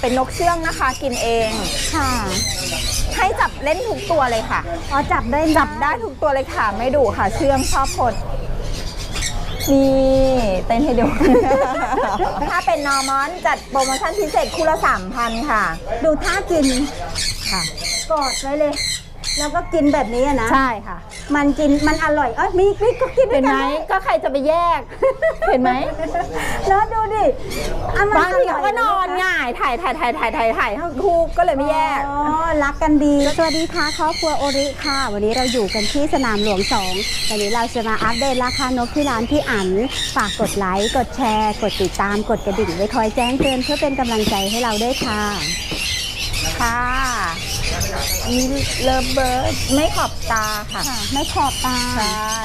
เป็นนกเชื่องนะคะ กินเอง ค่ะ ให้จับเล่นทุกตัวเลยค่ะ อ๋อจับได้จับได้ทุกตัวเลยค่ะ ไม่ดุค่ะ เชื่องชอบพดนี่เต้นให้ดู ถ้าเป็นนอร์มอนจัดโปรโมชั่นพิเศษคู่ละ3,000ค่ะ ดูท่ากินค่ะ กอดไว้เลย แล้วก็กินแบบนี้อะนะ ใช่ค่ะ มันกินมันอร่อยเอ้ยมีมีก็กินด้เห็วยนไหมกัก็ใครจะไปแยก เห็นไหมแล้วดูดิอะมันบางทีเขาก็นอนร่ยะง่ายถ่ายถ่ายถ่ายถ่ายถ่ายถ่ายทั้งคู่ก็เลยไม่แยก อ๋อรักกันดี สวัสดีค่ะครอบครัวโอริค่ะ วันนี้เราอยู่กันที่สนามหลวง 2 วันนี้เราจะมาอัปเดตราคานกที่ร้านพี่อั๋นฝากกดไลค์ กดแชร์ กดติดตาม กดกระดิ่งไว้คอยแจ้งเตือนเพื่อเป็นกำลังใจให้เราด้วยค่ะ ค่ะ อันนี้เลิฟเบิร์ดไม่ขอบตาค่ะ ค่ะ ไม่ขอบตาใช่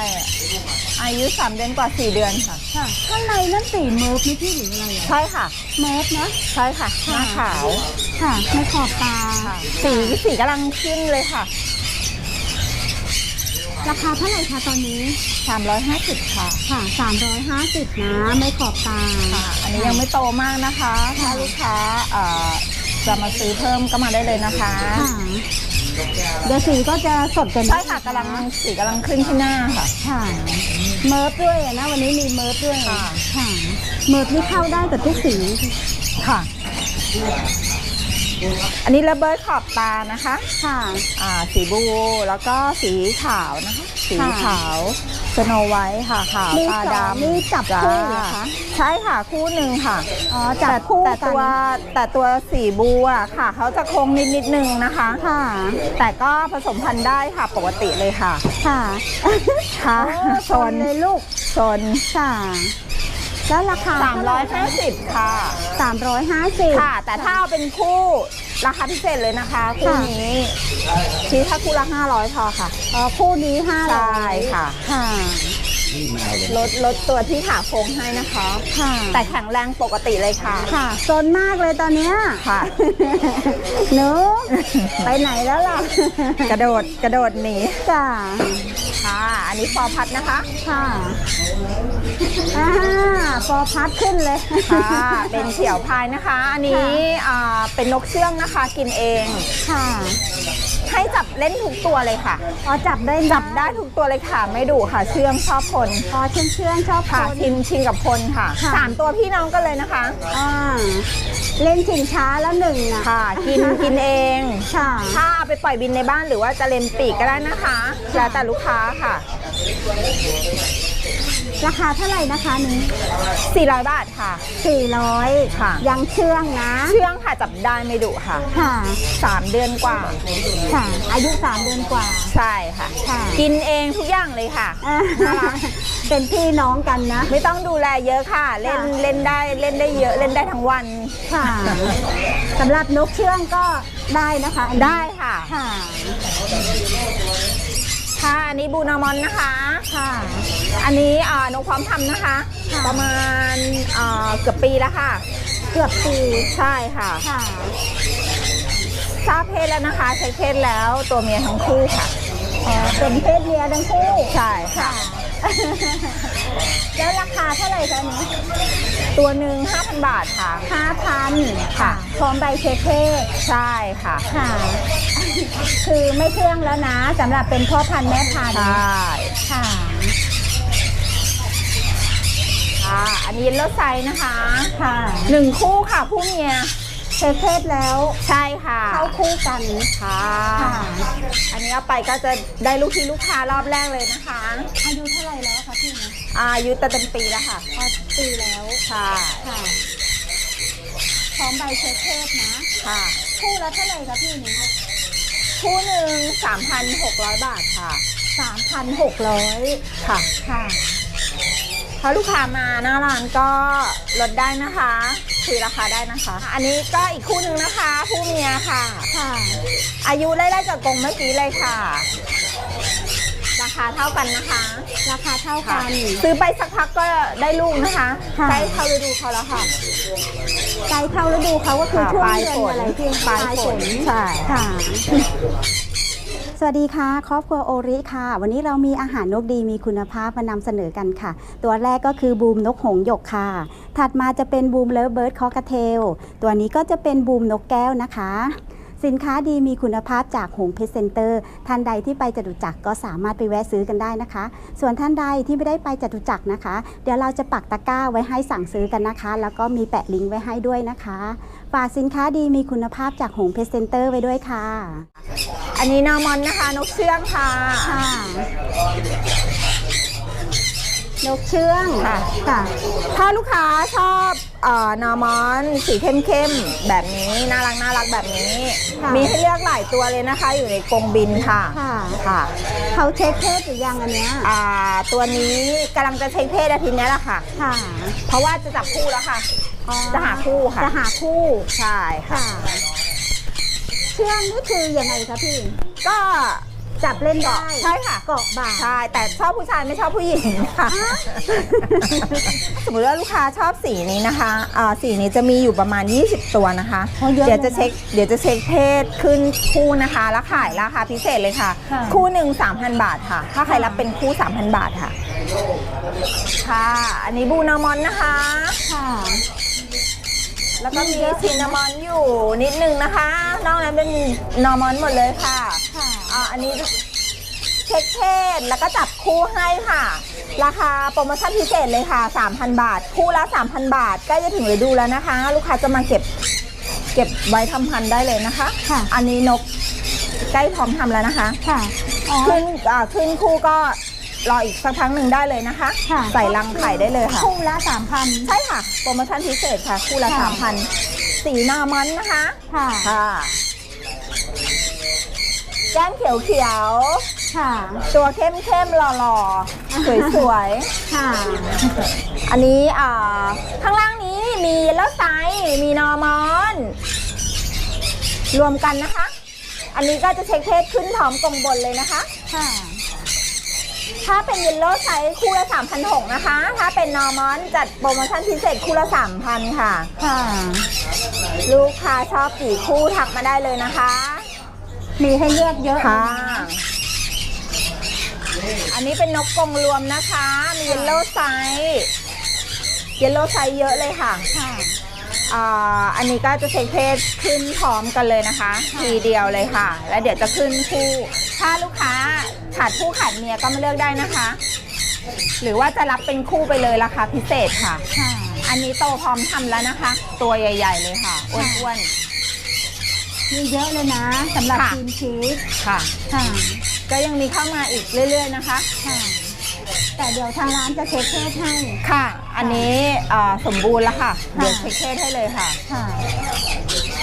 อายุสามเดือนกว่าสี่เดือนค่ะ ค่ะ ข้างในนั่นสีเมิร์ฟนี่พี่หรืออะไรอะใช่ค่ะ เมิร์ฟนะ ใช่ค่ะหน้าขาว ค่ะ ไม่ขอบตาค่ะสีสีกำลังขึ้นเลยค่ะ ราคาเท่าไหร่คะตอนนี้ 350 ค่ะ ค่ะ 350นะ ไม่ขอบตา ค่ะ อันนี้ยังไม่โตมากนะคะ ถ้าลูกค้าเอ่อ จะมาซื้อเพิ่มก็มาได้เลยนะคะค่ะเดี๋ยวสีก็จะสดกันใช่ค่ะกำลังสีกำลังขึ้นที่หน้าค่ะ ค่ะ เมิร์ฟด้วยอะนะ วันนี้มีเมิร์ฟด้วยค่ะค่ะเมิร์ฟนี่เข้าได้กับทุกสีค่ะ อันนี้ระเบิดขอบตานะคะ ค่ะ อ่า สีบลูแล้วก็สีขาวนะคะ สีค่ะขาว สโนไวท์ค่ะขาวมีตาสองดำนี่จับจ้าคู่เหรอคะ ใช่ค่ะคู่หนึ่งค่ะอ๋อจับแต่คู่แต่กันตัวแต่ตัวสีบลูอะค่ะเขาจะโค้งนิดนิดนึงนะคะ ค่ะ แต่ก็ผสมพันธุ์ได้ค่ะปกติเลยค่ะค่ะค่ะโอ้โซนเลยลูก โซน ค่ะ แล้วราคา350 ค่ะสามร้อยห้าสิบค่ะ แต่ถ้าเอาเป็นคู่ราคาพิเศษเลยนะคะ คู่ค่ะนี้ที่ถ้าคู่ละ500พอค่ะอ๋อคู่นี้ห้าใช่ร้อยค่ะ ค่ะลดลดตัวที่ขาโค้งให้นะคะ ค่ะ แต่แข็งแรงปกติเลยค่ะ ค่ะโซนมากเลยตอนเนี้ยค่ะหนูไปไหนแล้วล่ะ กระโดดกระโดดหนีจ้าค่ะ อันนี้ฟอร์พัดนะคะ ค่ะ อ่าฟอร์พัดขึ้นเลย ค่ะ เป็นเขียวพายนะคะ อันนี้อ่าเป็นนกเชื่องนะคะกินเอง ค่ะให้จับเล่นทุกตัวเลยค่ะ อ๋อจับได้นะจับได้ทุกตัวเลยค่ะ ไม่ดุค่ะ เชื่องชอบคนอ๋อเชื่องเชื่องชอบคค่ะน ชินชินกับคนค่ะค่ะ สามตัวพี่น้องกันเลยนะคะ อ่าเล่นชิงช้าแล้วหนึ่งอะค่ะ กินกินเอง ค่ะถ้าเอาไปปล่อยบินในบ้านหรือว่าจะเลนปีกก็ได้นะคะ แล้วแต่ลูกค้าค่ะ ราคาเท่าไหร่นะคะนี้400 บาทค่ะสี่ร้อยค่ะ ยังเชื่องนะ เชื่องค่ะจับได้ไม่ดุค่ะ ค่ะ 3 เดือนกว่าค่ะ อายุสามเดือนกว่า ใช่ค่ะ ค่ะ กินเองทุกอย่างเลยค่ะอ่าน่ารักเป็นพี่น้องกันนะ ไม่ต้องดูแลเยอะค่ะ เล่นค่ะเล่นได้เล่นได้เยอะเล่นได้ทั้งวันค่ะสำหรับนกเชื่องก็ได้นะคะอันนี้ได้ค่ะค่ะค่ะ อันนี้บูนามอนนะคะ ค่ะ อันนี้อ่านกพร้อมทำนะคะ ค่ะ ประมาณอ่าเกือบปีแล้วค่ะ เกือบปีใช่ค่ะ ค่ะ ทราบเพศแล้วนะคะ เช็คเพศแล้วตัวเมียทั้งคู่ค่ะอ๋อเป็นเพศเมียทั้งคู่ ใช่ค่ะ แล้วราคาเท่าไหร่คะอันนี้ตัวหนึ่ง5,000 บาทค่ะ ห้าพันค่ะ พร้อมใบเช็คเพศใช่ค่ะ ค่ะ คือไม่เชื่องแล้วนะสำหรับเป็นพ่อพันธุ์แม่พันธุ์ใช่ค่ะ ค่ะ อันนี้เลไซส์นะคะค่ะ หนึ่งคู่ค่ะผู้เมีย เช็คเพศแล้วใช่ค่ะ เข้าคู่กันค่ะ ค่ะอันนี้เอาไปก็จะได้ลูกทีลูกค้ารอบแรกเลยนะคะอายุเท่าไหร่แล้วคะพี่นะอายุแต่เต็มปีแล้วค่ะอ๋อปีแล้วค่ะค่ะพร้อมใบเช็คเพศนะค่ะคู่ละเท่าไหร่คะพี่นี่คู่หนึ่ง3,600บาทค่ะสามพันหกร้อยค่ะค่ะถ้าลูกค้ามาหน้าร้านก็ลดได้นะคะ คุยราคาได้นะคะ อันนี้ก็อีกคู่หนึ่งนะคะผู้เมียค่ะ ค่ะ อายุไล่ๆกับกรงเมื่อกี้เลยค่ะ ราคาเท่ากันนะคะ ราคาเท่าค่ะกัน ซื้อไปสักพักก็ได้ลูกนะคะค่ะ ใกล้เข้าฤดูเขาแล้วค่ะใจเข้าฤดูเขาก็คือค่ะช่วงปลายเดือนฝนอะไรพี่ปลายฝนใช่ ค่ะ สวัสดีค่ะครอบครัวโอริค่ะ วันนี้เรามีอาหารนกดีมีคุณภาพมานำเสนอกันค่ะ ตัวแรกก็คือบูมนกหงส์หยกค่ะ ถัดมาจะเป็นบูมเลิฟเบิร์ดคอกระเทลตัวนี้ก็จะเป็นบูมนกแก้วนะคะ สินค้าดีมีคุณภาพจากหงเพชรเซ็นเตอร์ท่านใดที่ไปจตุจักรก็สามารถไปแวะซื้อกันได้นะคะ ส่วนท่านใดที่ไม่ได้ไปจตุจักรนะคะ เดี๋ยวเราจะปักตะกร้าไว้ให้สั่งซื้อกันนะคะ แล้วก็มีแปะลิงก์ไว้ให้ด้วยนะคะฝากสินค้าดีมีคุณภาพจากหงเพชรเซ็นเตอร์ไว้ด้วยค่ะ อันนี้นอร์มอนนะคะนกเชื่องค่ะค่ะ นกเชื่องค่ะ ค่ะ ถ้าลูกค้าชอบเอ่อนอร์มอนสีเข้มๆแบบนี้น่ารักน่ารักแบบนี้ ค่ะ มีให้เลือกหลายตัวเลยนะคะ อยู่ในกรงบินค่ะค่ะ ค่ะเขาเช็คเพศหรือยังอันเนี้ยอ่าตัวนี้กำลังจะเช็คเพศอาทิตย์นี้แหละค่ะ ค่ะเพราะว่าจะจับคู่แล้วค่ะ อ๋อจะหาคู่ค่ะ จะหาคู่ใช่ค่ะ ค่ะ เชื่องนี่คือยังไงคะพี่ ก็ จับเล่นได้ใช่ค่ะเกาะบ่า ใช่ แต่ชอบผู้ชายไม่ชอบผู้หญิงค่ะ สมมติว่าลูกค้าชอบสีนี้นะคะอ่าสีนี้จะมีอยู่ประมาณ 20 ตัวนะคะ โอ้เยอะเดี๋ยวจะลนเช็ค เดี๋ยวจะเช็คเพศขึ้นคู่นะคะ แล้วขายราคาพิเศษเลยค่ะ ค่ะ คู่หนึ่ง3,000 บาทค่ะ ถ้าใครรับเป็นคู่ 3,000 บาทค่ะ ค่ะ อันนี้บูนามอนนะคะ ค่ะ แล้วก็มีซินนามอนอยู่นิดนึงนะคะ นอกนั้นเป็นนอร์มอนหมดเลยค่ะ ค่ะ อ่าอันนี้เช็คเพศแล้วก็จับคู่ให้ค่ะ ราคาโปรโมชั่นพิเศษเลยค่ะ 3,000 บาท คู่ละ 3,000 บาท ใกล้จะถึงฤดูแล้วนะคะ ลูกค้าจะมาเก็บเก็บไว้ทำพันธุ์ได้เลยนะคะ ค่ะ อันนี้นกใกล้พร้อมทำแล้วนะคะ ค่ะอ๋อ ขึ้นอ่าขึ้นคู่ก็รออีกสักพักหนึ่งได้เลยนะคะ ค่ะ ใส่รังไข่ได้เลยค่ะ คู่ละสามพันใช่ค่ะ โปรโมชั่นพิเศษค่ะ คู่ละค่ะ3,000สีนอร์มอนนะคะ ค่ะ ค่ะ แก้มเขียวเขียวค่ะ ๆตัวเข้มเข้มๆหล่อๆสวยค่ะ ๆ อันนี้อ่าข้างล่างนี้มีเยลโล่ไซส์มีนอร์มอน รวมกันนะคะ อันนี้ก็จะเช็คเพศขึ้นพร้อมกรงบนเลยนะคะ ค่ะ ถ้าเป็นเยลโล่ไซส์คู่ละ3,600นะคะ ถ้าเป็นนอร์มอนจัดโปรโมชั่นพิเศษคู่ละ3,000ค่ะ ค่ะ ลูกค้าชอบกี่คู่ทักมาได้เลยนะคะ มีให้เลือกเยอะค่ะ อันนี้เป็นนกกรงรวมนะคะ มีเยลโล่ไซส์เยลโล่ไซส์เยอะเลยค่ะค่ะอ่าอันนี้ก็จะเช็คเพศขึ้นพร้อมกันเลยนะคะ ทีเดียวเลยค่ะ แล้วเดี๋ยวจะขึ้นคู่ ถ้าลูกค้าขาดคู่ขาดเมียก็มาเลือกได้นะคะ หรือว่าจะรับเป็นคู่ไปเลยราคาพิเศษค่ะ ค่ะ อันนี้โตพร้อมทำแล้วนะคะ ตัวใหญ่ ๆ เลยค่ะอ้วน มีเยอะเลยนะสำหรับค่ะทีมชีสๆค่ะ ค่ะก็ยังมีเข้ามาอีกเรื่อย ๆ นะคะ ค่ะ แต่เดี๋ยวทางร้านจะเช็คเพศให้ ค่ะ อันนี้อ่าสมบูรณ์แล้วค่ะค่ะ เดี๋ยวเช็คเพศให้เลยค่ะ ค่ะ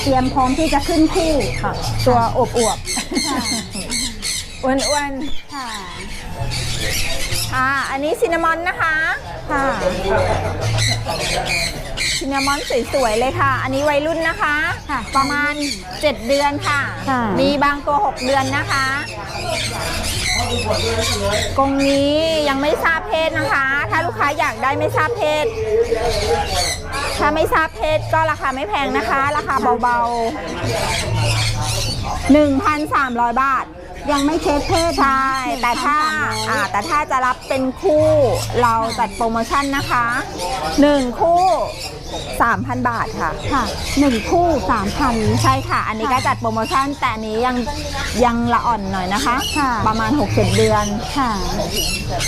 เตรียมพร้อมที่จะขึ้นคู่ ค่ะ ตัวอวบค่ะ ๆอ้วนค่ะ ๆค่ะ อันนี้ซินนามอนนะคะ ค่ะ ซินนามอนสวยๆเลยค่ะ อันนี้วัยรุ่นนะคะ ค่ะประมาณ 7 เดือนค่ะ ค่ะ มีบางตัว 6 เดือนนะคะ กรงนี้ยังไม่ทราบเพศนะคะ ถ้าลูกค้าอยากได้ไม่ทราบเพศ ถ้าไม่ทราบเพศก็ราคาไม่แพงนะคะ ราคาเบาๆ 1,300 บาท ยังไม่เช็คเพศใช่ แต่ถ้า1,300อ่าแต่ถ้าจะรับเป็นคู่เราจัดโปรโมชั่นนะคะหนึ่งคู่ 3,000 บาทค่ะ ค่ะหนึ่งคู่สามพัน ใช่ค่ะ อันนี้ก็ค่ะจัดโปรโมชั่นแต่อันนี้ยังยังละอ่อนหน่อยนะคะ ค่ะ ประมาณ 6-7 เดือน ค่ะ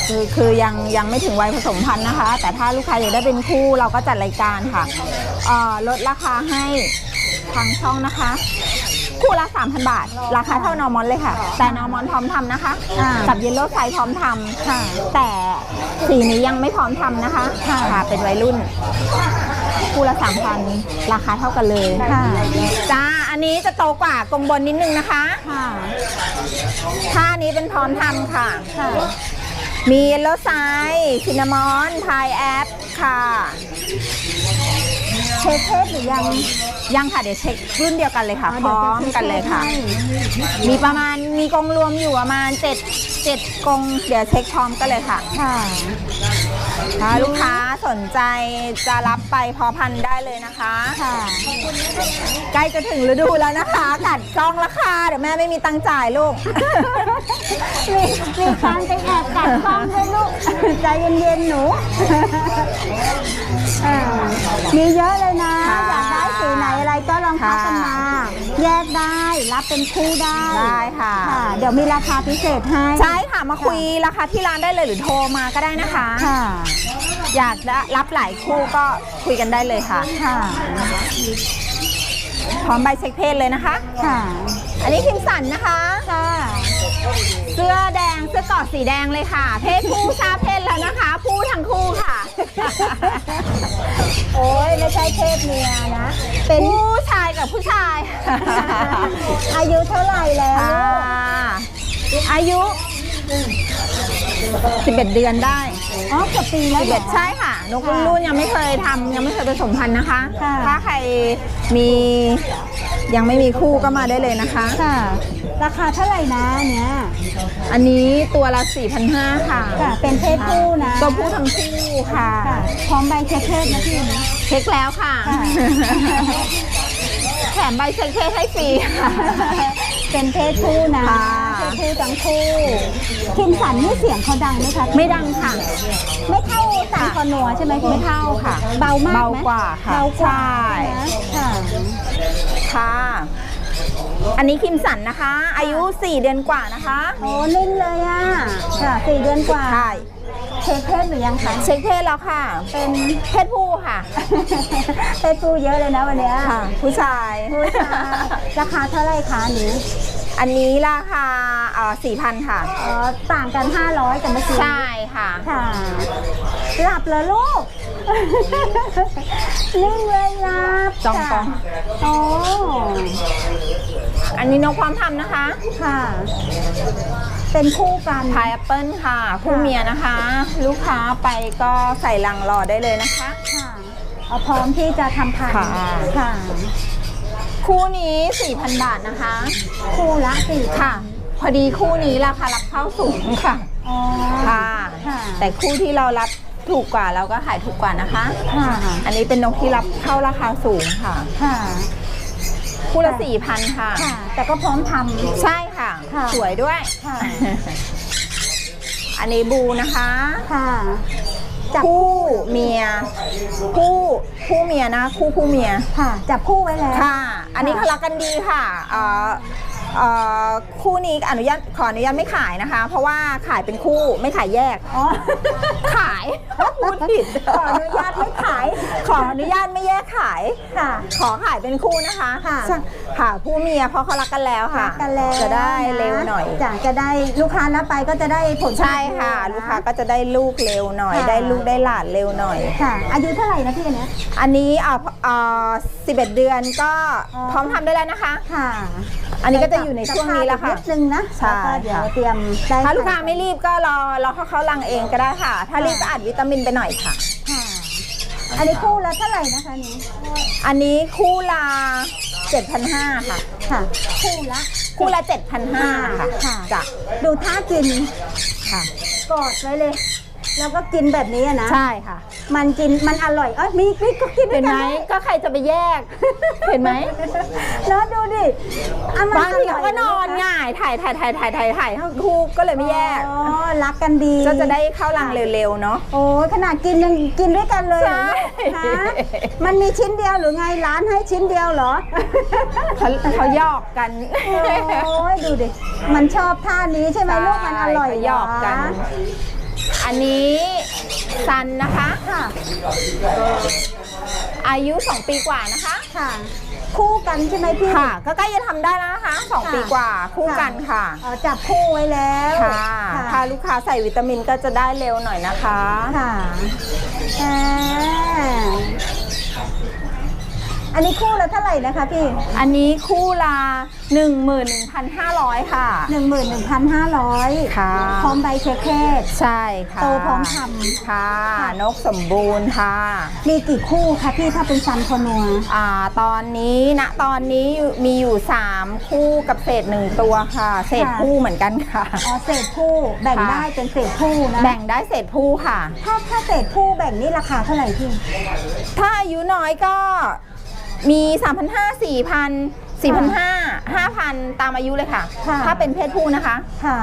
คือคือยังยังไม่ถึงวัยผสมพันธุ์นะคะ แต่ถ้าลูกค้าอยากได้เป็นคู่เราก็จัดรายการค่ะเอ่อลดราคาให้ทางช่องนะคะ คู่ละ 3,000 บาท ราคาเท่านอร์มอนเลยค่ะ แต่นอร์มอนพร้อมทำนะคะอ่ากักับเยลโล่ไซพร้อมทำค่ะแต่สีนี้ยังไม่พร้อมทำนะคะค่ะค่ะเป็นวัยรุ่น คู่ละ 3,000 ราคาเท่ากันเลยค่ะจ้าอันนี้จะโตกว่ากรงบนนิดนึงนะคะค่ะท่านี้เป็นพร้อมทำค่ะค่ะมีเยลโล่ไซส์ซินนามอนพายแอปค่ะเช็คเพศหรือยังยังค่ะเดี๋ยวเช็ครุ่นเดียวกันเลยค่ะพดี๋ร้วอจะมช็กันเลยค่ะให้มีประมาณมีกรงรวมอยู่ประมาณ7 7กรงเดี๋ยวเช็คพร้อมกันเลยค่ะค่ะถ้าลูกค้าสนใจจะรับไปพอพันธุ์ได้เลยนะคะค่ะใกล้จะถึงฤดูแล้วนะคะกัดกล้องราคาเดี๋ยวแม่ไม่มีตังค์จ่ายลูกมีมีการไปแอบกัดกล้องด้วยลูกใจเย็นๆหนู อ่ามีเยอะเลยนะ ค่ะอยากได้สีไหนอะไรก็ลองทักกันมา แยกได้รับเป็นคู่ได้ได้ค่ะ ค่ะ เดี๋ยวมีราคาพิเศษให้ ใช่ค่ะมาคุยราคาที่ร้านได้เลยหรือโทรมาก็ได้นะคะ ค่ะ อยากได้รับหลายคู่ก็คุยกันได้เลยค่ะ ค่ะ พร้อมใบเช็คเพศเลยนะคะ ค่ะ อันนี้คิมสันนะคะค่ะ เสื้อแดงเสื้อกอดสีแดงเลยค่ะ เพศผู้ทราบเพศแล้วนะคะผู้ทั้งคู่ค่ะ โอ้ยไม่ใช่เพศเมียนะ เป็นผู้ชายกับผู้ชายอายุเท่าไหร่แล้วอ่าลูกอายุ 11 เดือนได้อ๋อเกือบปีแล้วเหรอ 11ใช่ค่ะ นกรุ่นรุ่นยังไม่เคยทำยังไม่เคยผสมพันธุ์นะคะ ค่ะ ถ้าใครมี ยังไม่มีคู่ก็มาได้เลยนะคะ ค่ะ ราคาเท่าไหร่นะเนี้ยอันนี้ตัวละ4,500ค่ะค่ะ เป็นเพศผู้นะตัวผู้ทั้งคู่ค่ะ ค่ะพร้อมใบเช็คเพศนะพี่นะ เช็คแล้วค่ะ ค่ะ แถมใบเช็คเพศให้ฟรีค่ะ เป็นเพศผู้นะ ค่ะ เพศผู้ทั้งคู่คิมสันนี่เสียงเขาดังไหมคะ ไม่ดังค่ะ ไม่เท่าสันคอนัวใช่ไหมพี่ไม่เท่าค่ะ เบามากไหมเบากว่าค่ะเบากว่าใช่ใช่ไหมค่ะ ค่ะ อันนี้คิมสันนะคะ อายุ 4 เดือนกว่านะคะโอ้นิ่งเลยอะ ค่ะสี่เดือนกว่า ใช่เช็คเพศหรือยังคะ เช็คเพศแล้วค่ะ เป็นเพศผู้ค่ะ เพศผู้เยอะเลยนะวันเนี้ยค่ะ ผู้ชาย ผู้ชาย ราคาเท่าไหร่คะอันนี้ อันนี้ราคาเอ่อ4,000ค่ะ อ๋อต่างกัน 500กับเมื่อกี้ใช่ค่ะ ค่ะ หลับแล้วลูก นิ่งเลยหลับจ้องกล้องค่ะโอ้อันนี้นกพร้อมทำนะคะ ค่ะ เป็นคู่กัน พายแอปเปิลค่ะคู่เมียนะคะ ลูกค้าไปก็ใส่ลังรอได้เลยนะคะ ค่ะเอาพร้อมที่จะทำพันธุ์ค่ะ ค่ะ คู่นี้ 4,000 บาทนะคะ คู่ละสี่ค่ะ พอดีคู่นี้ราคารับเข้าสูงค่ะอ๋อ ค่ะ ค่ะแต่คู่ที่เรารับถูกกว่าเราก็ขายถูกกว่านะคะ ค่ะ อันนี้เป็นนกที่รับเข้าราคาสูงค่ะ ค่ะ คู่ละ4,000ค่ะ ค่ะ แต่ก็พร้อมท ใช่ค่ะ ค่ะสวยด้วย ค่ะ อันนี้บูนะคะำค่ะ จับ คู่เมีย คู่คู่เมียนะ คู่คู่เมีย ค่ะ จับคู่ไว้แล้ว ค่ะ อันนี้เขารักกันดีค่ะเอ่อ คู่นี้อนุญาตขออนุญาตไม่ขายนะคะ เพราะว่าขายเป็นคู่ไม่ขายแยกอ๋อขายพูดผิดขออนุญาตไม่ขาย ขออนุญาตไม่แยกขายค่ะ ขอขายเป็นคู่นะคะค่ะค่ะผู้เมียเพราะเขารักกันแล้วค่ะรักกันแล้วจะได้นเร็วหน่อยจ้ะจะได้ลูกค้ารับไปก็จะได้ผลใช่ค่ะนลูกค้าก็จะได้ลูกเร็วหน่อยค่ะได้ลูกได้หลานเร็วหน่อยค่ะ อายุเท่าไหร่นะพี่อันเนี้ยอันนี้เอ่อเอ่อ11เดือนก็อ๋อพร้อมทำได้แล้วนะคะค่ะ อันนี้ก็จะอยู่ในช่วงนี้แล้วค่ะนิดนึงนะใช่แล้วก็เดี๋ยวค่ะ เตรียมได้ถ้าลูกค้าไม่รีบก็รอรอเขาเขาลังเองก็ได้ค่ะ ถ้ารีบก็อัดวิตามินไปหน่อยค่ะ ค่ะอันนี้คู่ละเท่าไหร่นะคะนี้ อันนี้คู่ละ7,500ค่ะ ค่ะ คู่ละ คู่ละ7,500ค่ะค่ะ จ้ะดูท่ากิน ค่ะ กอดไว้เลย แล้วก็กินแบบนี้อะนะ ใช่ค่ะ มันกินมันอร่อยเอ้ยมีมีก็กินด้เห็วยนกัไหมนด้วยก็ใครจะไปแยก เห็นไหมแล้วดูดิอะมันบางทีเขาก็นอนร่ยะคะง่ายถ่ายถ่ายถ่ายถ่ายถ่ายถ่ายทั้งคู่ก็เลยไม่แยก อ๋อรักกันดีก็จะได้เข้ารังเร็วๆเนาะ โอ้ยขนาดกินยังกินด้วยกันเลยเหรอใช่ ฮะมันมีชิ้นเดียวหรือไงร้านให้ชิ้นเดียวเหรอ เขาเขาหยอกกัน โอ้ยดูดิ มันชอบท่านี้ใช่ไหมลูกมันอร่อยเขาหยอกกันเหร อันนี้ซันนะคะ ค่ะ อายุ 2 ปีกว่านะคะ ค่ะ คู่กันใช่ไหมพี่ ค่ะ ก็ใกล้จะทำได้แล้วนะคะ 2 ค่ะ ปีกว่าคู่กันค่ะ อ๋อจับคู่ไว้แล้วค่ะถ้าลูกค้าใส่วิตามินก็จะได้เร็วหน่อยนะคะ ค่ะอ่า อันนี้คู่ละเท่าไหร่นะคะพี่ อันนี้คู่ละ11,500 ค่ะ 11,500ค่ะ พร้อมใบเช็คเพศใช่ค่ะโตพร้อมทค่ะ นกสมบูรณ์ค่ะ มีกี่คู่คะพี่ถ้าเป็นซันโคนัวอ่าตอนนี้ณตอนนี้มีอยู่ 3 คู่กับเศษหนึ่งตัวค่ะ เศษค่ะคู่เหมือนกันค่ะอ๋อเศษคู่แบ่งค่ะได้เป็นเศษคู่นะแบ่งได้เศษคู่ค่ะ ถ้าถ้าเศษคู่แบ่งนี่ราคาเท่าไหร่พี่ ถ้าอายุน้อยก็ มี 3,500 4,000 4,500 5,000 ตามอายุเลยค่ะ ค่ะ ถ้าเป็นเพศผู้นะคะ ค่ะ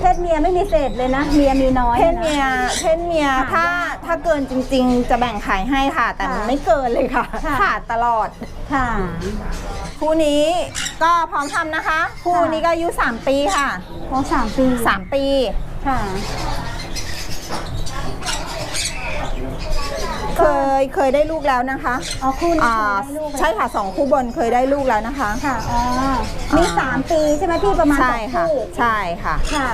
เพศเมียไม่มีเศษเลยนะ เมียมีน้อยเพศเมียนะเพศเมียค่ะถ้าถ้าเกินจริง ๆ จะแบ่งขายให้ค่ะ แต่มันค่ะไม่เกินเลยค่ะค่ะ ขาดตลอด ค่ะ คู่นี้ก็พร้อมทำนะคะ คู่นี้ก็อายุ 3 ปีค่ะ โอ้สามปี3ปี ค่ะ เคยเคยได้ลูกแล้วนะคะอ๋อคู่นี้อ่าเคยได้ลูกไหมใช่ค่ะสองคู่บนเคยได้ลูกแล้วนะคะ ค่ะอ๋อมีสามปีใช่ไหมพี่ประมาณใช่สองค่ะ คู่ใช่ค่ะ ค่ะ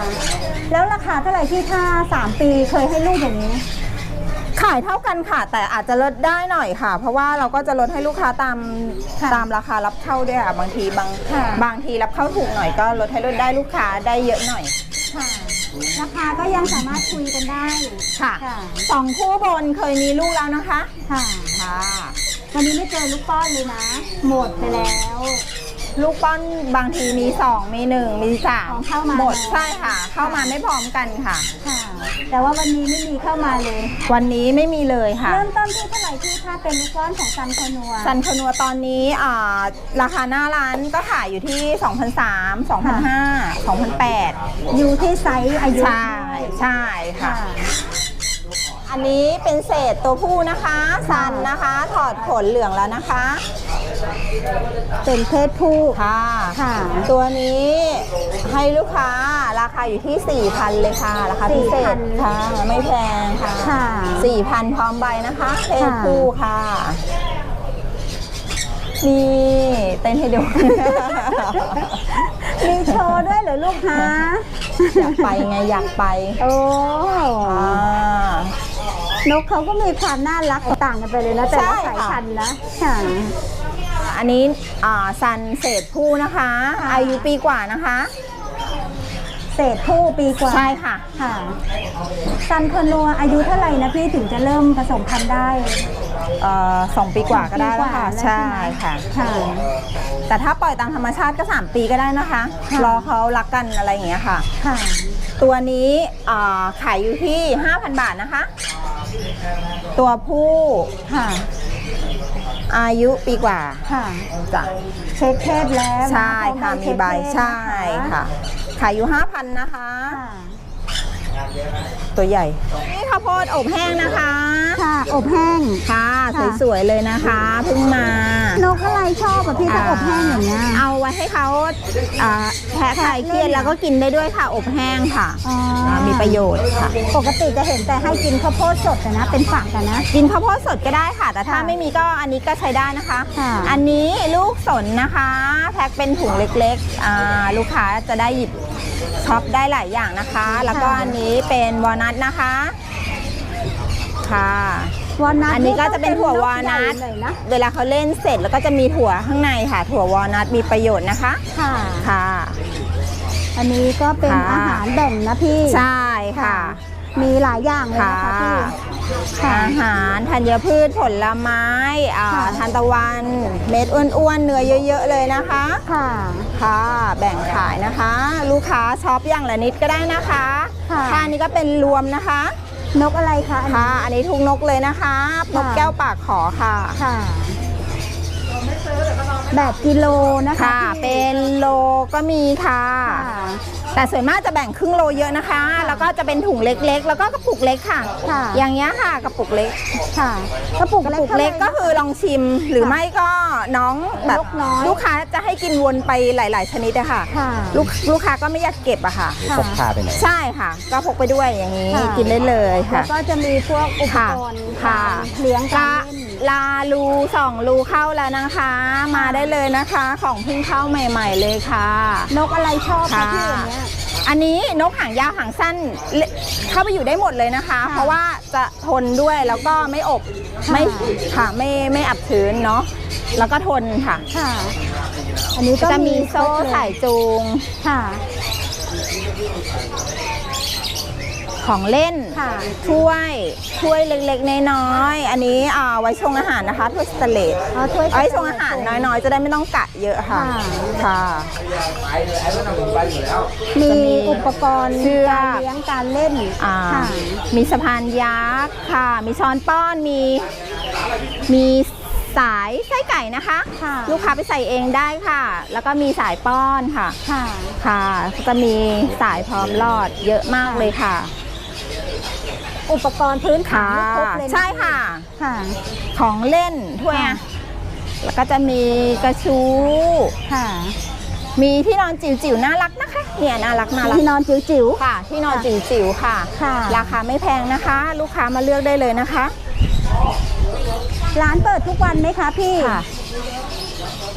แล้วราคาเท่าไหร่ที่ถ้าสามปีเคยให้ลูกอย่างนี้ ขายเท่ากันค่ะ แต่อาจจะลดได้หน่อยค่ะ เพราะว่าเราก็จะลดให้ลูกค้าตามค่ะตามราคารับเข้าด้วยค่ะบางทีบางค่ะ บางทีรับเข้าถูกหน่อยก็ลดให้ลดได้ลูกค้าได้เยอะหน่อย ค่ะ ราคาก็ยังสามารถคุยกันได้ค่ะค่ะสองคู่บนเคยมีลูกแล้วนะคะ ค่ะ ค่ะ วันนี้ไม่เจอลูกป้อนเลยนะ หมดไปแล้ว ลูกป้อนบางทีมีสองมีหนึ่งมีสามอ๋อเข้ามา หมดแล้วใช่ค่ะ เข้ามาไม่พร้อมกันค่ะ ค่ะ แต่ว่าวันนี้ไม่มีเข้ามาเลย วันนี้ไม่มีเลยค่ะ เริ่มต้นที่เท่าไหร่ที่ถ้าเป็นลูกป้อนของซันคอนัวซันคนัวตอนนี้อ่าราคาหน้าร้านก็ขายอยู่ที่ 2,003 2,005 2,008อยู่ที่ไซส์อายุใช่ ด้วยใช่ค่ะ ค่ะ อันนี้เป็นเศษตัวผู้นะคะซันนะคะ ถอดขนเหลืองแล้วนะคะ เป็นเพศผู้ ค่ะค่ะ ตัวนี้ให้ลูกค้าราคาอยู่ที่ 4,000 เลยค่ะ ราคาพิเศษ4,000 ค่ะ ไม่แพงค่ะค่ะ 4,000 พร้อมใบนะคะ เพศค่ะผู้ค่ะ นี่เต้นให้ดู มีโชว์ด้วยเหรอลูกฮะอยากไปไงอยากไป โอ้ อ่า นกเขาก็มีความน่ารักต่างกันไปเลยนะแต่ละใช่สายค่ะ พันธุ์นะค่ะอันนี้อ่าซันเศษผู้นะคะค่ะอายุปีกว่านะคะ เศษผู้ปีกว่าใช่ค่ะ ค่ะซันคอนัวอายุเท่าไหร่นะพี่ถึงจะเริ่มผสมพันธุ์ได้ เอ่อสองปีกว่าก็ได้แล้วค่ะ ปีกว่าใช่ไหม ค่ะ ค่ะ แต่ถ้าปล่อยตามธรรมชาติก็ 3 ปีก็ได้นะคะ ค่ะ รอเขารักกันอะไรอย่างเงี้ยค่ะ ค่ะ ตัวนี้อ่าขายอยู่ที่ 5,000 บาทนะคะ ตัวผู้ค่ะ อายุปีกว่าค่ะจ้ะเช็คเพศแล้วนะใช่ค่ะพร้อมีใบเช็คเพศใช่นค่ะ ขายอยู่ 5,000 นะคะค่ะ ตัวใหญ่ นี่ข้าวโพดอบแห้งนะคะ ค่ะอบแห้ง ค่ะค่ะ สวยๆเลยนะคะเพิ่งมานกอะไรชอบอะพี่ถ้าอบแห้งอย่างเงี้ย เอาไว้ให้เขาอ่าแพ้คลายเครียดแล้วก็กินได้ด้วยค่ะ อบแห้งค่ะอ๋ออ่ามีประโยชน์ค่ะ ปกติจะเห็นแต่ให้กินข้าวโพดสดอะนะ เป็นฝักอะนะ กินข้าวโพดสดก็ได้ค่ะ แต่ถ้าค่ะไม่มีก็อันนี้ก็ใช้ได้นะคะ ค่ะ อันนี้ลูกสนนะคะ แพ็คเป็นถุงเล็กๆอ่าลูกค้าจะได้หยิบช็อปได้หลายอย่างนะคะ แล้วก็อันนี้เป็นวอลนัทนะคะ ค่ะวอลนัทอันนี้ก็จะเป็นถั่ววอลนัทใหญ่เลยนะเวลาเขาเล่นเสร็จแล้วก็จะมีถั่วข้างในค่ะ ถั่ววอลนัทมีประโยชน์นะคะค่ะค่ะ อันนี้ก็เป็นค่ะ อาหารแบ่งนะพี่ใช่ค่ะ มีหลายอย่างเลยนะคะค่ะพี่ ค่ะอาหารธัญพืชผลไม้อ่าค่ะ ทานตะวัน เม็ดอ้วนๆเนื้อเยอะ ๆ เลยนะคะ ค่ะ ค่ะ แบ่งขายนะคะ ลูกค้าช็อปอย่างละนิดก็ได้นะคะค่ะค่ะอันนี้ก็เป็นรวมนะคะ นกอะไรคะอันนี้ค่ะ อันนี้ทุกนกเลยนะคะนกแก้วปากขอค่ะ ค่ะแบบกิโลนะคะค่ะ พี่เป็นโลก็มีค่ะ ค่ะ แต่ส่วนมากจะแบ่งครึ่งโลเยอะนะคะ แล้วก็จะเป็นถุงเล็กๆ แล้วก็กระปุกเล็กค่ะ ค่ะอย่างเงี้ยค่ะกระปุกเล็กค่ะกระปุกกระเล็กปุกเล็กก็คือลองชิมหรือไม่ก็น้องแบบลูกน้อย ลูกค้าจะให้กินวนไปหลาย ๆ ชนิดอะค่ะ ค่ะ ลูกลูกค้าก็ไม่อยากเก็บอะค่ะ ค่ะ พกพาไปไหน ใช่ค่ะ ก็พกไปด้วยอย่างนี้ค่ะ กินได้เลยแล้ค่ะ วก็จะมีพวกอุปค่ะกรณ์ค่ะการเลี้ยงกาลารเล่น ลารูสองรูเข้าแล้วนะคะ มาได้เลยนะคะ ของเพิ่งเข้าใหม่ ๆ เลยค่ะ นกอะไรชอบคะค่ะ พี่อย่างเงี้ยอันนี้นกหางยาวหางสั้นเลเข้าไปอยู่ได้หมดเลยนะคะค่ะเพราะว่าจะทนด้วยแล้วก็ไม่อบค่ะไม่ค่ะไม่ไม่อับชื้นเนาะแล้วก็ทนค่ะค่ะ อันนี้ก็จะมีโซ่ครบเลยสายจูงค่ะ ของเล่นค่ะถ้วยถ้วยเล็กๆน้อยๆอันนี้อ่าไว้ชงอาหารนะคะถ้วยสเตนเลสอ๋อถ้วยไว้ชงอาหารน้อยๆ จะได้ไม่ต้องกะเยอะค่ะค่ะ ค่ะมีจะมีอุปกรณ์เชือก การเลี้ยงการเล่นอ่าค่ะมีสะพานยักษ์ค่ะ มีช้อนป้อนมี มีสายไส้ไก่นะคะ ค่ะลูกค้าไปใส่เองได้ค่ะ แล้วก็มีสายป้อนค่ะ ค่ะ ค่ะ จะมีสายพร้อมรอดเยอะมากเลยค่ะ อุปกรณ์พื้นฐาค่ะนนี่ครบเลยนใช่ค่ะ ค่ะ ของเล่นถ้วยค่ะอะแล้วก็จะมีกระชูค่ะ มีที่นอนจิ๋วๆน่ารักนะคะ เนี่ยน่ารักน่ารักที่นอนจิ๋ว ค่ะ ที่นอนจิ๋วๆค่ะ ค่ะ ราคาไม่แพงนะคะ ลูกค้ามาเลือกได้เลยนะคะๆ ร้านเปิดทุกวันไหมคะพี่ค่ะ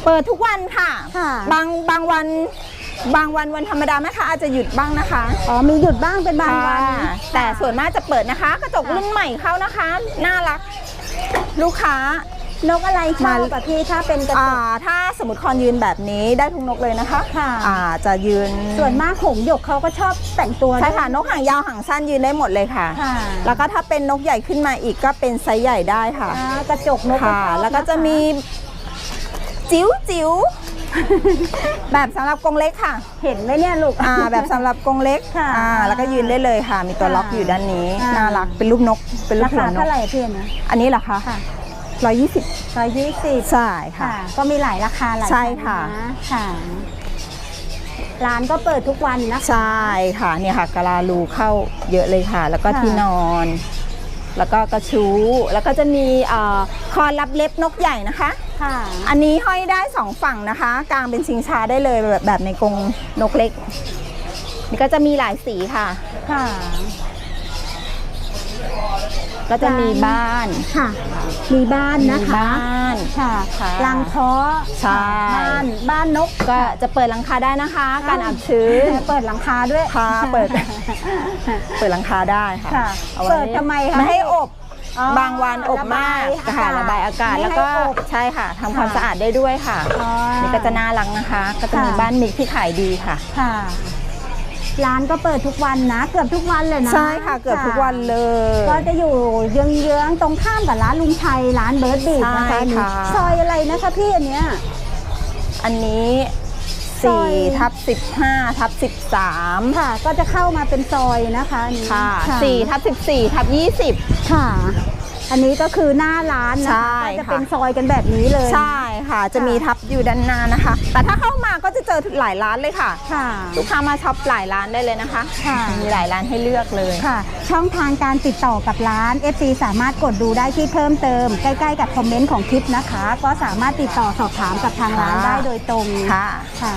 เปิดทุกวันค่ะ ค่ะ บางบางวัน บางวันวันธรรมดาแม่ค้าอาจจะหยุดบ้างนะคะอ๋อมีหยุดบ้างเป็นบางวัน ค่ะแต่ส่วนมากจะเปิดนะคะ กระจกค่ะรุ่นใหม่เข้านะคะ น่ารัก ลูกค้านกอะไรชอบมาแบบพี่ถ้าเป็นกระจอ่ากถ้าสมมติคอนยืนแบบนี้ได้ทุกนกเลยนะคะค่ะ อ่าจะยืนส่วนมากหงส์หยกเขาก็ชอบแต่งตัวใช่ค่ะด้วยนกหางยาวหางสั้นยืนได้หมดเลยค่ะ ค่ะแล้วก็ถ้าเป็นนกใหญ่ขึ้นมาอีกก็เป็นไซส์ใหญ่ได้ค่ะ อ่ากระจกนกค่ะ ชอบแล้วก็จะมี จิ๋วจิ๋ว แบบสำหรับกรงเล็กค่ะ เห็นไหมเนี่ยลูก อ่า แบบสำหรับกรงเล็กค่ะอ่า แล้วก็ยืนได้เลยค่ะ มีตัวค่ะล็อกอยู่ด้านนี้ ค่ะ น่ารัก เป็นรูปนก เป็นรูปราหัคาวนเท่ากไหร่พี่เนี่ยอันนี้เหรอคะค่ะร้อยยี่สิบร้อยยี่สิบใช่ค่ะ ค่ะ ก็มีหลายราคาหลายใช่ค่ะพันนค่ะ ร้านก็เปิดทุกวันนะคะ ใช่ค่ะเนี่ยค่ะกะลาลูเข้าเยอะเลยค่ะ แล้วก็ค่ะ ที่นอน แล้วก็กระชูแล้วก็จะมีเอ่อคอรับเล็บนกใหญ่นะคะ ค่ะ อันนี้ห้อยได้สองฝั่งนะคะ กลางเป็นชิงช้าได้เลยแบบแบบในกรงนกเล็ก นี่ก็จะมีหลายสีค่ะ ค่ะ ก็จะมีบ้าน ค่ะ มีบ้านนะมีคะ บ้านค่ะค่ะรังเพาะใช่ บ้าน บ้านนกก็จะเปิดหลังคาได้นะคะ การอับชื้น เปิดหลังคาด้วย ค่ะเปิด เปิดหลังคาได้ค่ะค่ะ อาไว้เปิดทำไมคะ ไม่ให้อบ อ๋อบางวันอบมากระบายอากาศค่ะระบายอากาศ ไม่ให้แล้วก็อบใช่ค่ะทำความค่ะ สะอาดได้ด้วยค่ะอ๋อ นี่ก็จะน่ารักนะคะ ก็จะมีค่ะ บ้านมิกที่ขายดีค่ะ ค่ะ ร้านก็เปิดทุกวันนะ เกือบทุกวันเลยนะใช่ค่ะเกือบทุกวันเลย ก็จะอยู่เยื้องๆตรงข้ามกับร้านลุงชัยร้านเบิร์ดบีดนะคะใช่ค่ะ ซอยอะไรนะคะพี่อันเนี้ย อันนี้ ซอย4ทับ15ทับ13ค่ะ ก็จะเข้ามาเป็นซอยนะคะอันนี้ค่ะค่ะ4ทับ14ทับ20 ค่ะ อันนี้ก็คือหน้าร้านนะใช่คะก็จะค่ะ เป็นซอยกันแบบนี้เลย ใช่ ค่ะ จะมีทับอยู่ด้านหน้านะคะ แต่ถ้าเข้ามาก็จะเจอหลายร้านเลยค่ะ ค่ะ ลูกค้ามาช็อปหลายร้านได้เลยนะคะ ค่ะ มีหลายร้านให้เลือกเลยค่ะ ช่องทางการติดต่อกับร้าน FC สามารถกดดูได้ที่เพิ่มเติม ใกล้ๆกับคอมเมนต์ของคลิปนะคะ ก็สามารถติดต่อสอบถามกับทางร้านค่ะได้โดยตรงค่ะ ค่ะ